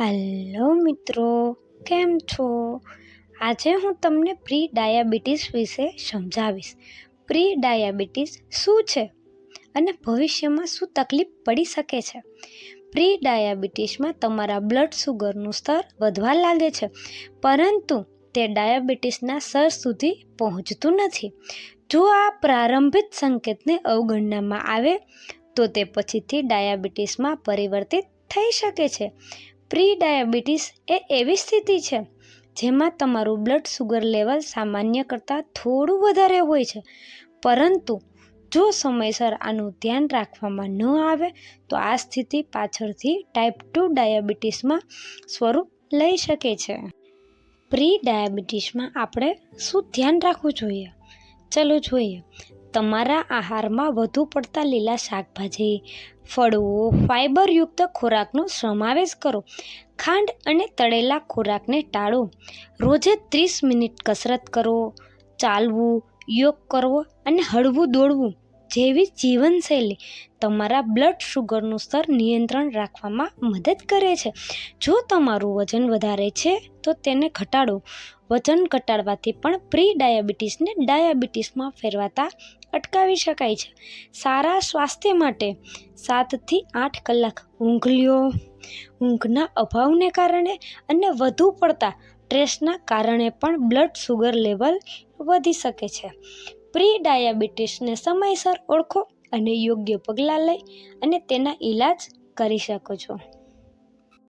Hello મિત્રો, કેમ છો? આજે હું તમને પ્રી ડાયાબિટીસ વિશે સમજાવીશ. પ્રી ડાયાબિટીસ શું છે અને ભવિષ્યમાં શું તકલીફ પડી શકે છે? પ્રી ડાયાબિટીસમાં તમારા બ્લડ સુગરનું સ્તર વધવા લાગે છે, પરંતુ તે ડાયાબિટીસના સ્તર સુધી પહોંચતું નથી. જો આ પ્રારંભિક સંકેતને અવગણવામાં આવે, તો તે પછીથી ડાયાબિટીસમાં પરિવર્તિત થઈ શકે છે. પ્રી ડાયાબિટીસ એ એવી સ્થિતિ છે જેમાં તમારું બ્લડ સુગર લેવલ સામાન્ય કરતાં થોડું વધારે હોય છે. પરંતુ જો સમયસર આનું ધ્યાન રાખવામાં ન આવે, તો આ સ્થિતિ પાછળથી ટાઈપ ટુ ડાયાબિટીસમાં સ્વરૂપ લઈ શકે છે. પ્રી ડાયાબિટીસમાં આપણે શું ધ્યાન રાખવું જોઈએ? ચલો જોઈએ. તમારા આહારમાં વધુ પડતા લીલા શાકભાજી, ફળો ફાઇબરયુક્ત ખોરાકનો સમાવેશ કરો. ખાંડ અને તળેલા ખોરાકને ટાળો. રોજે ત્રીસ મિનિટ કસરત કરો. ચાલવું, યોગ કરવો અને હળવું દોડવું જેવી જીવનશૈલી તમારા બ્લડ શુગરનું સ્તર નિયંત્રણ રાખવામાં મદદ કરે છે. જો તમારું વજન વધારે છે, તો તેને ઘટાડો. વજન ઘટાડવાથી પણ પ્રી ડાયાબિટીસને ડાયાબિટીસમાં ફેરવાતા અટકાવી શકાય છે. સારા સ્વાસ્થ્ય માટે સાતથી આઠ કલાક ઊંઘ લ્યો ઊંઘના અભાવને કારણે અને વધુ પડતા સ્ટ્રેસના કારણે પણ બ્લડ સુગર લેવલ વધી શકે છે. પ્રી ડાયાબિટીસને સમયસર ઓળખો અને યોગ્ય પગલાં લઈ અને તેના ઈલાજ કરી શકો છો.